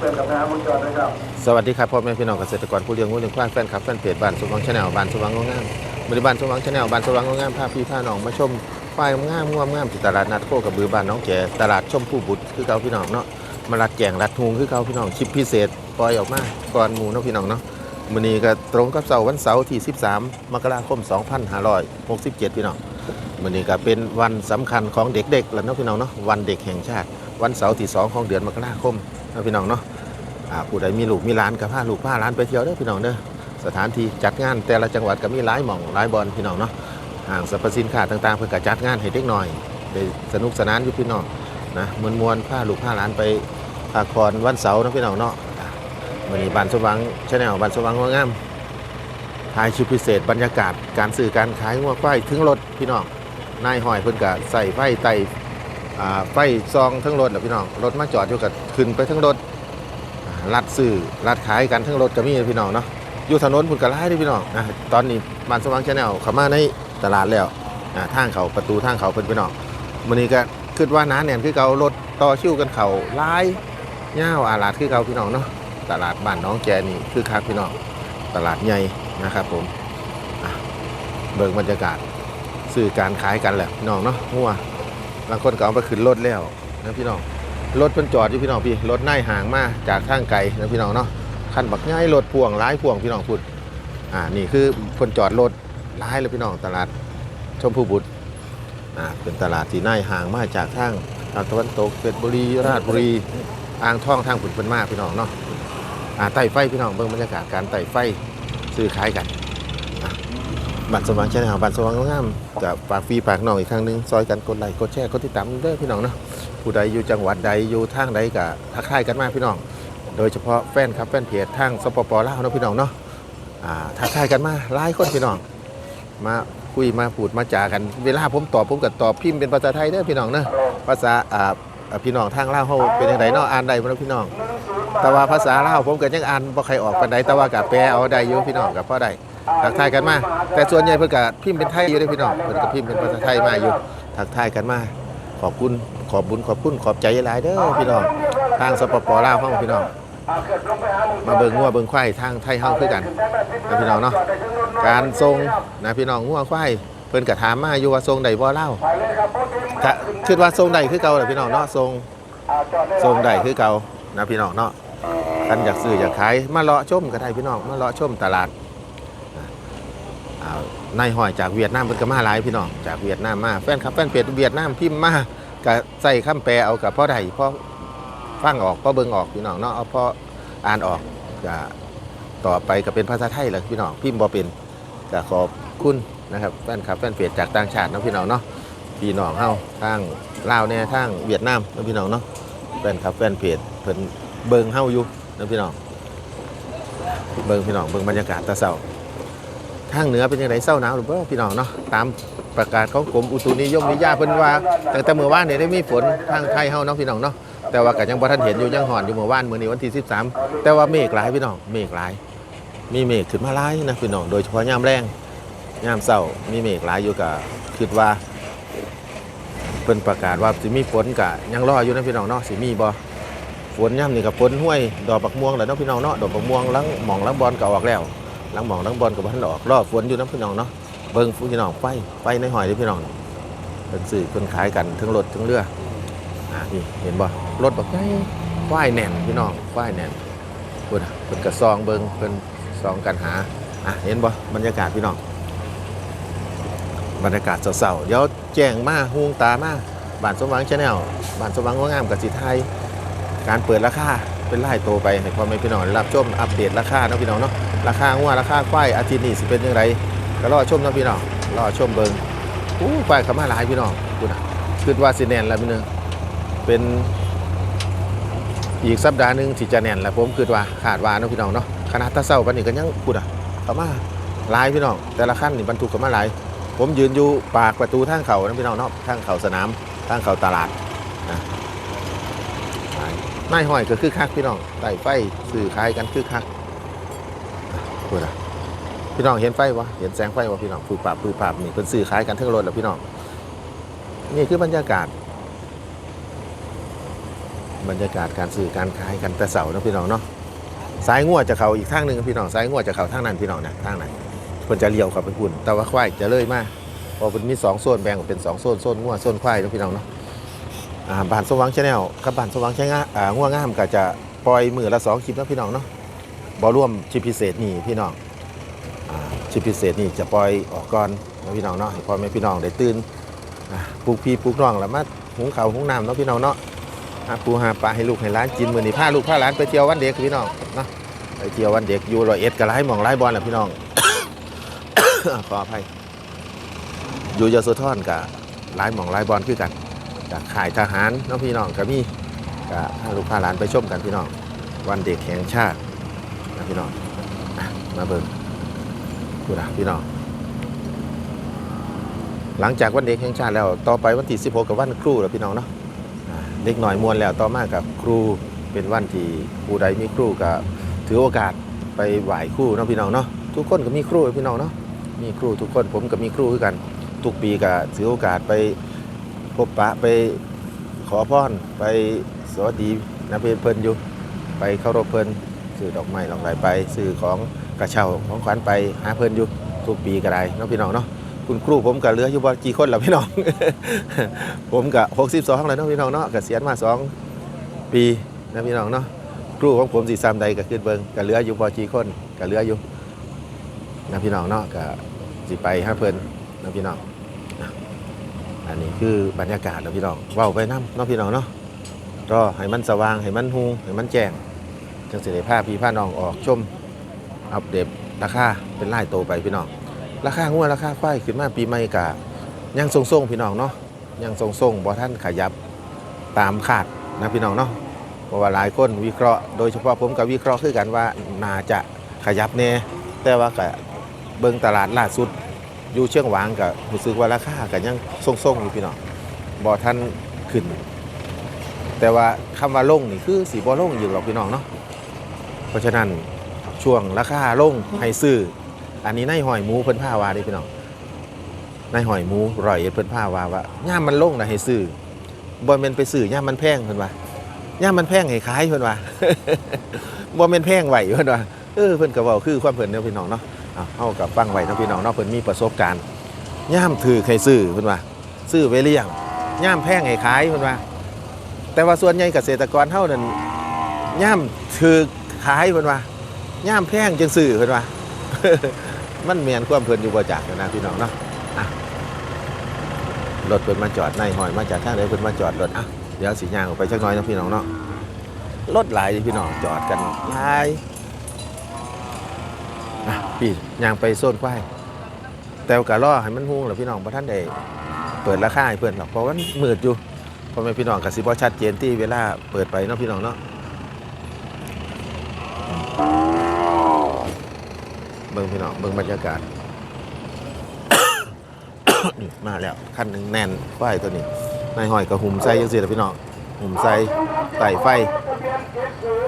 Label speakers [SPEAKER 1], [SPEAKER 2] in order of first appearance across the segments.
[SPEAKER 1] เชิญกับน้ำวงจรนะครับ
[SPEAKER 2] สวัสดีครับพ่อแม่พี่น้องเกษตรกรผู้เลี้ยงงูเลี้ยงควายแฟนคลับแฟนเพจบ้านสว่างชาแนลบ้านสว่างงงามบริบาลสว่างชาแนลบ้านสว่างงงามพาพี่พาน้องมาชมควายงามงามงามที่ตลาดนัดโคกระบือบ้านน้องแก่ตลาดชมพู่บุตรคือเก่าพี่น้องเนาะมาลัดแกงรัดทุงคือเก่าพี่น้องคลิปพิเศษปล่อยออกมาก่อนหมูเนาะพี่น้องเนาะมื้อนี้ก็ตรงกับเสาร์วันเสาร์ที่ 13 มกราคม 2567 พี่น้องมื้อนี้ก็เป็นวันสำคัญของเด็กๆแล้วเนาะพี่น้องเนาะวันเด็กแห่งชาติ วันเสาร์ที่สองของเดือนมกราคม นาะพี่น้องเนาะอ่าผู้ใดมีลูกมีหลานกับพาลูกพาหลานไปเที่ยวเด้อพี่น้องเด้อสถานที่จัดงานแต่ละจังหวัดก็มีหลายหม่องหลายบอลพี่น้องเนาะห้างสรรพสินค้าต่างๆ เพื่อก็จัดงานให้เด็กหน่อยได้สนุกสนานอยู่พี่น้องนะมวนมวนๆพาลูกพาหลานไปพักผ่อนวันเสาร์นะพี่น้องเนาะวันนี้บ้านสว่างชาแนลบ้านสว่างงวงามถ่ายชุดพิเศษบรรยากาศการสื่อการขายงัวควายถึงรถพี่น้องนายหอยเพิ่นก็ใส่ไฟไต่ ไฟซองทั้งรถแหละพี่น้องรถมาจอดอยู่กับขึ้นไปทั้งรถรัดซื้อรัดขายกันทั้งรถก็มีพี่น้องเนาะอยู่ถนนพุ่นกระไล่ด้วยพี่น้องนะตอนนี้บ้านสว่างชาแนลเข้ามาในตลาดแล้วทางเขาประตูทางเขาเพิ่นพี่น้องมื้อนี้ก็คิดว่าหนาแน่นคือเก่ารถต่อคิวกันเขาหลายยาวอาลาดคือเก่าพี่น้องเนาะตลาดบ้านน้องแกนี่คือคักพี่น้องตลาดใหญ่นะครับผมเบิ่งบรรยากาศซื้อการขายกันแหละพี่น้องเนาะงัว บางคนก็เอาไปขึ้นรถแล้วนะพี่น้องรถเพิ่นจอดอยู่พี่น้องพี่รถนายห่างมาจากทางไกลนะพี่น้องเนาะคันบักง่ายรถพ่วงหลายพ่วงพี่น้องพูดอ่านี่คือเพิ่นจอดรถหลายเลยพี่น้องตลาดชมพูบุตรอ่าเป็นตลาดที่นายห่างมาจากทางทางตะวันตกเพชรบุรีราชบุรีอ่างทองทางผุนเพิ่นมากพี่น้องเนาะอ่าไต่ไฟพี่น้องเบิ่งบรรยากาศการไต่ไฟซื้อขายกัน บัตรสว่างแชนแนลบัตรสว่างงามกับฝากฟรีฝากน้องอีกครั้งหนึงซอยกันกดไลค์กดแชร์กดติดตามเด้อพี่น้องเนาะผู้ใดอยู่จังหวัดใดอยู่ทางใดก็ทักทายกันมากพี่น้อง โดยเฉพาะแฟนครับแฟนเพจทางสปปลาวเนาะพี่น้องเนาะอ่าทักทายกันมาหลายคนพี่น้อง มาคุยมาพูดมาจากัน เวลาผมตอบผมก็ตอบพิมพ์เป็นภาษาไทยเด้อพี่น้องเนาะภาษาอ่าพี่น้องทางลาวเฮาเป็นจังไดเนาะอ่านได้บ่เนาะพี่น้อง แต่ว่าภาษาลาวผมก็ยังอ่านบ่ใครออกปานใดแต่ว่าก็แปลเอาได้อยู่พี่น้องก็พอได้ ทักทายกันมา แต่ส่วนใหญ่เพิ่นก็พิมพ์เป็นไทยอยู่ด้อพี่น้องเพิ่นก็พิมพ์เป็นภาษาไทยมาอยู่ทักทายกันมา ขอบคุณขอบบุญขอบคุณขอบใจหลายเด้อพี่น้องทางสปปลาวเฮาพี่น้องมาเบิ่งงัวเบิ่งควายทางไทยเฮาคือกันนะพี่น้องเนาะการทรงนะพี่น้องงัวควายเพิ่นก็ถามมาอยู่ว่าทรงใดบ่เล่าก็คิดว่าทรงใดคือเก่าแหละพี่น้องเนาะทรงทรงใดคือเก่านะพี่น้องเนาะคันอยากซื้ออยากขายมาเลาะชมก็ได้พี่น้องมาเลาะชมตลาด นายห้อยจากเวียดนามเพิ่นก็มาหลายพี่น้องจากเวียดนามมาแฟนคลับแฟนเพจเวียดนามพิมพ์มาก็ใส่คำแปลเอากับพ่อใดพ่อฟังออกพ่อเบิ่งออกพี่น้องเนาะเอาพ่ออ่านออกก็ต่อไปก็เป็นภาษาไทยแหละพี่น้องพิมพ์บ่เป็นก็ขอบคุณนะครับแฟนคลับแฟนเพจจากต่างชาตินะพี่น้องเนาะพี่น้องเฮาทางลาวเนี่ยทางเวียดนามนะพี่น้องเนาะแฟนคลับแฟนเพจเพิ่นเบิ่งเฮาอยู่นะพี่น้องเบิ่งพี่น้องเบิ่งบรรยากาศตะเช้า ทางเหนือเป็นยังไงเศร้าหนาวหรือเปล่าพี่น้องเนาะตามประกาศของกรมอุตุนิยมวิทยาเพิ่นว่าตั้งแต่เมื่อวานเนี่ยได้มีฝนทางไทยเฮาเนาะพี่น้องเนาะแต่ว่าก็ยังบ่ทันเห็นอยู่ยังห่อนอยู่เมื่อวานมื้อนี้วันที่ 13 แต่ว่าเมฆหลายพี่น้องเมฆหลาย มีเมฆขึ้นมาหลายนะพี่น้องโดยเฉพาะยามแรงยามเช้ามีเมฆหลายอยู่ก็คิดว่าเพิ่นประกาศว่าสิมีฝนก็ยังรออยู่นะพี่น้องเนาะสิมีบ่ฝนยามนี้ก็ฝนห้วยดอกบักม่วงแล้วเนาะพี่น้องเนาะดอกบักม่วงหลังหม่องหลังบอลก็ออกแล้ว ลังหมองลังบอลกับพันออกรอบฝนอยู่น้ำพี่น้องเนาะเบิ้งพี่น้องไฟไฟในหอยเด้อพี่น้องเป็นสื่อคนขายกันทั้งรถทั้งเรืออ่านี่เห็นบ่รถแบบใหญ่ควายแน่นพี่น้องควายแน่นเพิ่นเพิ่นกระซองเบิ้งเพิ่นซองกันหาอะเห็นบ่บรรยากาศพี่น้องบรรยากาศเศร้าๆเดี๋ยวแจ้งมาฮูงตามาบ้านสมหวังชาแนลบ้านสมหวังงามกับสีไทยการเปิดราคาเป็นไล่โตไปให้พ่อแม่พี่น้องรับชมอัปเดตราคาเนาะพี่น้องเนาะ ราคางัวราคาควายอาทิตย์นี้สิเป็นยังไงก็รอชมนะพี่น้องรอชมเบิงอู้ควายขามาหลายพี่น้องกูนะคิดว่าสิแนนแล้วพี่นึงเป็นอีกสัปดาห์หนึ่งที่จะแน่นแล้วผมคิดว่าขาดว่านะพี่น้องเนาะขนาดตะเศร้าปันนี้ก็ยังกูนะขามาหลายพี่น้องแต่ละขั้นนี่บรรทุกขามาหลายผมยืนอยู่ปากประตูทางเขานะพี่น้องเนาะทางเขาสนามทางเขาตลาดนะนายห้อยก็คือคักพี่น้องไต่ไฟสื่อขายกันคือคัก พูดนะพี่น้องเห็นไฟวะเห็นแสงไฟวะพี่น้องฟืบปราบฟืบปราบนี่เป็นสื่อขายกันทั้งรถแล้วพี่น้องนี่คือบรรยากาศ บรรยากาศการซื้อการขายกันแต่เสาร์นะพี่น้องเนาะสายงัวจะเขาอีกทางหนึ่งพี่น้องสายงัวจะเขาทางนั้นพี่น้องนะทางนั้นเพิ่นจะเลี้ยวเข้าไปพุ่นแต่ว่าควายจะเลยมาเพอเป็นมีสองโซนแบ่งออกเป็นสองโซนโซนงัวโซนควายนะพี่น้องเนาะบ้านสว่างชาแนลกับบ้านสว่างชางาอ่างัวงามก็จะปล่อยมือละสองคลิปนะพี่น้องเนาะ บ่รวมชิปพิเศษนี่พี่น้องอชิปพิเศษนี่จะปล่อยออกก่อนนะพี่น้องเนาะให้พ่อแม่พี่น้องได้ตื่นปลูกพี่ปลูกน้องแล้วมาหุงข้าวหุงน้ำเนาะพี่น้องเนาะปูหาปลาให้ลูกให้หล้านกินมือนี้พาลูกพาหลานไปเที่ยววันเด็กพี่น้องเนาะไปเที่ยววันเด็กอยู่รอยเอ็ดก็หลายหม่องหลายบอลแหละพี่น้องขออภัยอยู่ยโสธรก็หลายหม่องหลายบอลคือกันจากข่ายทหารน้องพี่น้องก็มีก็พาลูกพาหลานไปชมกันพี่น้องวันเด็กแห่งชาติ พี่น้องมาเบิ่งพูดนะพี่น้องหลังจากวันเด็กแห่งชาติแล้วต่อไปวันที่16กับวันครูแล้วพี่น้องเนาะเด็กหน่อยมวนแล้วต่อมากับครูเป็นวันที่ครูใดมีครูก็ถือโอกาสไปไหว้ครูเนาะพี่น้องเนาะทุกคนก็มีครูพี่น้องเนาะมีครูทุกคนผมก็มีครูคือกัน ทุกปีก็ถือโอกาสไปพบปะไปขอพรไปสวัสดีนะเพื่อนเพิ่นอยู่ไปเคารพเพิ่น ซื้อดอกไม้ดอกไม้ไปซื้อของกระเช้าของขวัญไปหาเพิ่นอยู่ทุกปีก็ได้เนาะพี่น้องเนาะคุณครูผมก็เหลืออยู่บ่กี่คนล้วพี่น้อง ผมก็62แล้วเนาะพี่น้องเนาะเกษียณมา2ปีนะพี่น้องเนาะครูของผมสิซ้ำใดก็ขึ้นเบิงก็เหลืออยู่บ่กี่คนก็เหลืออยู่นะพี่น้องเนาะก็สิไปหาเพิ่นนะพี่น้องอันนี้คือบรรยากาศนะพี่น้องว้าไปนํเนาะพี่น้องเนาะรอให้มันสว่างให้มันฮูให้มันแจ้ง จังสิได้พาพี่พาน้องออกชมอัปเดตราคาเป็นรายโตไปพี่น้องราคางัวราคาควายขึ้นมาปีใหม่กะยังทรงๆพี่น้องเนาะยังทรงๆบ่ท่านขยับตามคาดนะพี่น้องเนาะเพราะว่าหลายคนวิเคราะห์โดยเฉพาะผมกับวิเคราะห์คือกันว่าน่าจะขยับแน่แต่ว่าก็เบิ่งตลาดล่าสุดอยู่เชียงหวางก็รู้สึกว่าราคาก็ยังทรงๆอยู่พี่น้องบ่ท่านขึ้น แต่ว่าคำว่าลงนี่คือสีบ่ลงอยู่หรอกพี่น้องเนาะ เพราะฉะนั้นช่วงราคาลงให้ซื้อ อันนี้ในหอยหมูเพิ่นผ้าวาด้พี่น้องนายหอยหมูร่อยเพิ่นผ้าว่าว่าย่ามมันลงนะให้ซื้อบ่แม่นไปซื้อย่ามมันแพงเพิ่นว่าย่ามมันแพงให้ขายเพิ่นว่าบ่แม่นแพงไหวเพิ่นว่าเออเพิ่นก็เว้าคือความเพิ่นเนาะพี่น้องเนาะอะเฮากับฟังไหวนะพี่น้องเนาะเพิ่นมีประสบการณ์ย่ามถือให้ซื้อเพิ่นว่าซื้อไว้เลี้ยงย่ามแพงให้ขายเพิ่นว่า แต่ว่าส่วนใหญ่เกษตรกรเฮานั่นย่ามถือ ขายเพิ่นว่าย่ามแพงจังซื้อเพิ่นว่ามันแม่นความเพิ่นอยู่บ่จักนะพี่น้องเนาะรถเพิ่นมาจอดในหอยมาจากทางใดเพิ่นมาจอดรถอะเดี๋ยวสิย่างออกไปจักหน่อยนะพี่น้องเนาะรถหลายพี่น้องจอดกันหลายอะพี่ย่างไปโซนควายแต่ก็รอให้มันฮู้แล้วพี่น้องบ่ทันได้เปิดราคาให้เพิ่นหรอกเพราะว่าหมืดอยู่พ่อแม่พี่น้องก็สิบ่ชัดเจนที่เวลาเปิดไปเนาะพี่น้องเนาะ เบิ่งพี่น้องเบิ่งบรรยากาศนี่มาแล้วคันหนึ่งแน่นไฟตัวนี้นายหอยกับหุ่มไส้ยังเสิล่ะพี่น้องหุ่มไส้ไต่ไฟ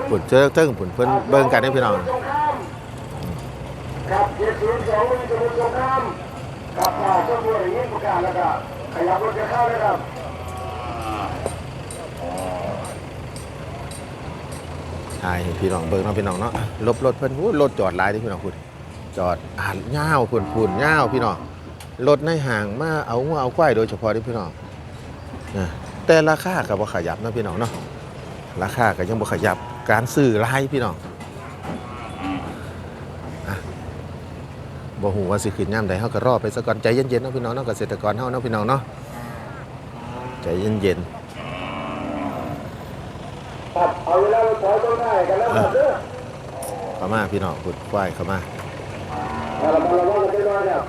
[SPEAKER 2] ผุนเจอเทิงผุนเพิ่นเบิ่งกันให้พี่น้อง
[SPEAKER 1] ครับเจ็ดศูนย์สองวิทยุสงครามกับผ่าเจ้าตัวอย่างนี้ประกาศแล้วก็ขยับรถจะเข้าเลยครับ
[SPEAKER 2] ให้พี่น้องเบิ่งเนาะพี่น้องเนาะลบรถเพิ่นรถจอดหลายเด้อพี่น้องคุณ จอดอ่านยาวพุ่นพุ่นยาวพี่น้องรถในห่างมาเอางัวเอาควายโดยเฉพาะเด้อพี่น้องนะแต่ราคาก็บ่ขยับเนาะพี่น้องเนาะราคาก็ยังบ่ขยับการซื้อหลายพี่น้องบ่ฮู้ว่าสิขึ้นยามใดเฮาก็รอไปซะก่อนใจเย็นๆเนาะพี่น้องเนาะเกษตรกรเฮาเนาะพี่น้องเนาะใจเย็น
[SPEAKER 1] ครับเอาเวลาเราถอยตัวได้กันแล้วครับเด้อ
[SPEAKER 2] ๆเข้ามาพี่น้องพุดควายเข้ามา
[SPEAKER 1] เอาละมาระวังกันด้วยนะครับ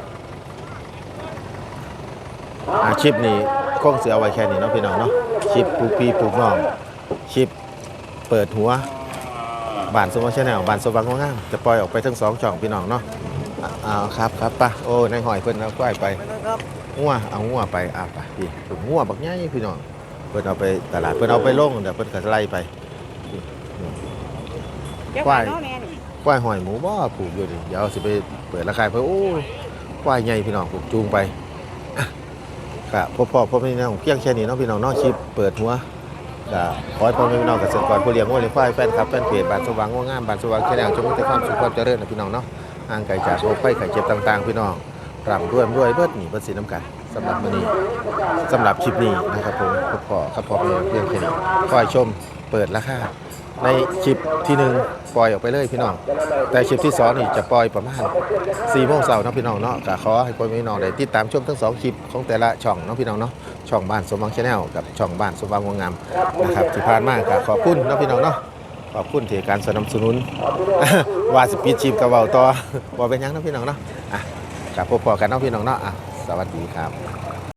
[SPEAKER 2] อาชีพนี้คงสิเอาไว้แค่นี้เนาะพี่น้องเนาะคลิปปลูกพี่ปลูกน้องคลิปเปิดหัวบ้านสมวังชาแนลบ้านสว่างงามจะปล่อยออกไปทั้งสองช่องพี่น้องเนาะอะเอาครับครับไปะโอ้นายหอยเพิ่นเอาควายไปงัวเอางัวไปอะไปพี่ผมงัวบักใหญ่พี่น้องเพิ่นเอาไปตลาดเพิ่นเอาไปลงเดี๋ยวเพิ่นก็ไล่ไป
[SPEAKER 3] เจ้า
[SPEAKER 2] ควาย
[SPEAKER 3] น้องแม่นี่
[SPEAKER 2] ควายหอยหมูบ่ปลูกอยู่ดิเดี๋ยวสิไป เปิดราคาเพิ่นโอ้ยควายใหญ่พี่น้องผมจูงไปอะพ่อพ่อพ่อพี่น้องเพียงแค่นี้เนาะพี่น้องนาะคลิปเปิดหัวก็ขอให้พ่อแม่พี่น้องเกษตรกรผู้เลี้ยงวัวเลี้ยงควายแฟนคลับแฟนเพจบานสว่างงวงามบานสว่างแค่แนวจงมีแต่ความสุขความเจริญนะพี่น้องเนาะห่างไกลจากโรคภัยไข้เจ็บต่างๆ พี่น้องร่ำรวยรวยเบิดหนีเบิดสินน้ำกันสำหรับมื้อนี้สำหรับคลิปนี้นะครับผมพบพอครับพ่อพียงเพียงแค่นี้คอยชมเปิดราคา ในคลิปที่หนึ่งปล่อยออกไปเลยพี่น้อง แต่คลิปที่สองนี่จะปล่อยประมาณ4โมงเช้าเนะพี่น้องเนาะก็ขอให้พ่อแม่พี่น้องได้ติดตามชมทั้งสองคลิปของแต่ละช่องเนาะพี่น้องเนาะช่องบ้านสมหวังชาแนลกับช่องบ้านสมหวังวงงามนะครับที่ผ่านมาก็ขอบคุณเนาะพี่น้องเนาะขอบคุณที่การสนับสนุนว่าสปีชีพกับเว้าต่อบ่เป็นยังนะพี่น้องเนาะอะกับพบพอกันเนาะพี่น้องเนาะอะสวัสดีครับ